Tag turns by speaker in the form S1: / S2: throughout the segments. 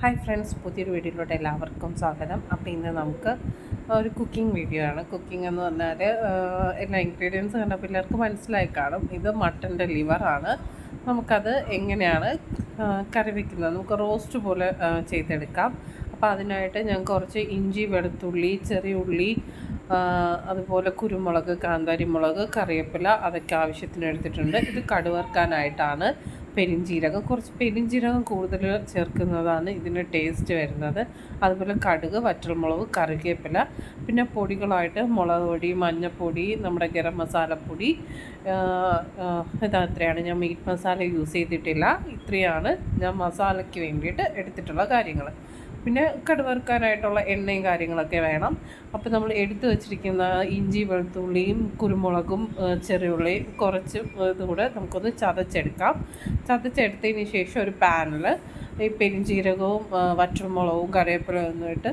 S1: Hi friends പുതിയൊരു വീഡിയോയിലോട്ട് എല്ലാവർക്കും സ്വാഗതം. അപ്പോൾ ഇന്ന് നമുക്ക് ഒരു കുക്കിംഗ് വീഡിയോ ആണ്. കുക്കിംഗ് എന്ന് പറഞ്ഞാൽ എല്ലാ ഇൻഗ്രീഡിയൻസ് കണ്ടപ്പോൾ എല്ലാവർക്കും മനസ്സിലായി കാണും. ഇത് മട്ടന്റെ ലിവറാണ് നമുക്കത് എങ്ങനെയാണ് കറി വയ്ക്കുന്നത് നമുക്ക് റോസ്റ്റ് പോലെ ചെയ്തെടുക്കാം. അപ്പോൾ അതിനായിട്ട് ഞാൻ കുറച്ച് ഇഞ്ചി വെളുത്തുള്ളി ചെറിയ ഉള്ളി അതുപോലെ കുരുമുളക് കാന്താരി മുളക് കറിവേപ്പില അതൊക്കെ ആവശ്യത്തിന് എടുത്തിട്ടുണ്ട് ഇത് കടുവറുക്കാനായിട്ടാണ്. പെരിഞ്ജീരകം കുറച്ച് പെരിഞ്ജീരകം കൂടുതൽ ചേർക്കുന്നതാണ് ഇതിന് ടേസ്റ്റ് വരുന്നത്. അതുപോലെ കടുക് വറ്റൽമുളക് കറിവേപ്പില പിന്നെ പൊടികളായിട്ട് മുളക് പൊടി മഞ്ഞൾപ്പൊടി നമ്മുടെ ഗരം മസാലപ്പൊടി ഇതത്രയാണ് ഞാൻ മീറ്റ് മസാല യൂസ് ചെയ്തിട്ടില്ല. ഇത്രയാണ് ഞാൻ മസാലയ്ക്ക് വേണ്ടിയിട്ട് എടുത്തിട്ടുള്ള കാര്യങ്ങൾ. പിന്നെ കടുവറുക്കാനായിട്ടുള്ള എണ്ണയും കാര്യങ്ങളൊക്കെ വേണം. അപ്പോൾ നമ്മൾ എടുത്തു വച്ചിരിക്കുന്ന ഇഞ്ചി വെളുത്തുള്ളിയും കുരുമുളകും ചെറിയുള്ളിയും കുറച്ച് ഇതുകൂടെ നമുക്കൊന്ന് ചതച്ചെടുക്കാം. ചതച്ചെടുത്തതിന് ശേഷം ഒരു പാനിൽ ഈ പെരിഞ്ചീരകവും വറ്റൽമുളകും കറിവേപ്പിലയും ഒന്നിട്ട്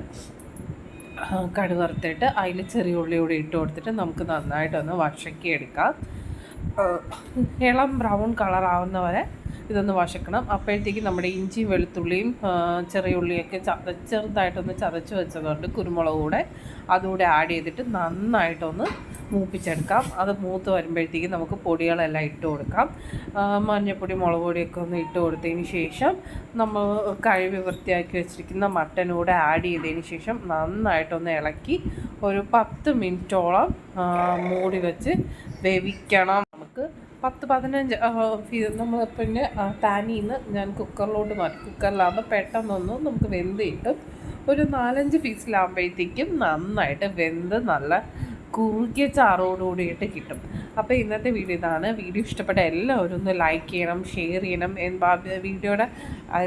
S1: കടുവർത്തിട്ട് അതിൽ ചെറിയ ഉള്ളി കൂടി ഇട്ട് കൊടുത്തിട്ട് നമുക്ക് നന്നായിട്ടൊന്ന് വഷക്കി എടുക്കാം ഇളം ബ്രൗൺ കളർ ആവുന്ന വരെ ഇതൊന്ന് വശക്കണം. അപ്പോഴത്തേക്ക് നമ്മുടെ ഇഞ്ചി വെളുത്തുള്ളിയും ചെറിയ ഉള്ളിയൊക്കെ ചത ചെറുതായിട്ടൊന്ന് ചതച്ച് വെച്ചതുകൊണ്ട് കുരുമുളക് കൂടെ അതുകൂടെ ആഡ് ചെയ്തിട്ട് നന്നായിട്ടൊന്ന് മൂപ്പിച്ചെടുക്കാം. അത് മൂത്ത് വരുമ്പോഴത്തേക്ക് നമുക്ക് പൊടികളെല്ലാം ഇട്ട് കൊടുക്കാം. മഞ്ഞൾപ്പൊടി മുളക് പൊടിയൊക്കെ ഒന്ന് ഇട്ട് കൊടുത്തതിന് ശേഷം നമ്മൾ കഴുകി വൃത്തിയാക്കി വെച്ചിരിക്കുന്ന മട്ടൻ കൂടെ ആഡ് ചെയ്തതിന് ശേഷം നന്നായിട്ടൊന്ന് ഇളക്കി ഒരു പത്ത് മിനിറ്റോളം മൂടി വെച്ച് വേവിക്കണം. പത്ത് പതിനഞ്ച് നമ്മൾ പിന്നെ പാനിൽ നിന്ന് ഞാൻ കുക്കറിലോട്ട് മാറ്റി. കുക്കറിലാകുമ്പോൾ പെട്ടെന്നൊന്നും നമുക്ക് വെന്ത് കിട്ടും. ഒരു നാലഞ്ച് പീസിലാകുമ്പോഴത്തേക്കും നന്നായിട്ട് വെന്ത് നല്ല കുറുകിയ ചാറോടുകൂടിയിട്ട് കിട്ടും. അപ്പോൾ ഇന്നത്തെ വീഡിയോ ഇതാണ്. വീഡിയോ ഇഷ്ടപ്പെട്ട എല്ലാവരും ഒന്ന് ലൈക്ക് ചെയ്യണം ഷെയർ ചെയ്യണം. വീഡിയോയുടെ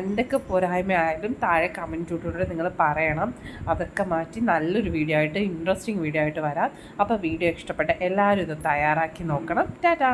S1: എന്തൊക്കെ പോരായ്മ ആയാലും താഴെ കമന്റിലൂടെ നിങ്ങൾ പറയണം. അതൊക്കെ മാറ്റി നല്ലൊരു വീഡിയോ ആയിട്ട് ഇൻട്രസ്റ്റിംഗ് വീഡിയോ ആയിട്ട് വരാം. അപ്പോൾ വീഡിയോ ഇഷ്ടപ്പെട്ട എല്ലാവരും ഇത് തയ്യാറാക്കി നോക്കണം. ടാറ്റാ!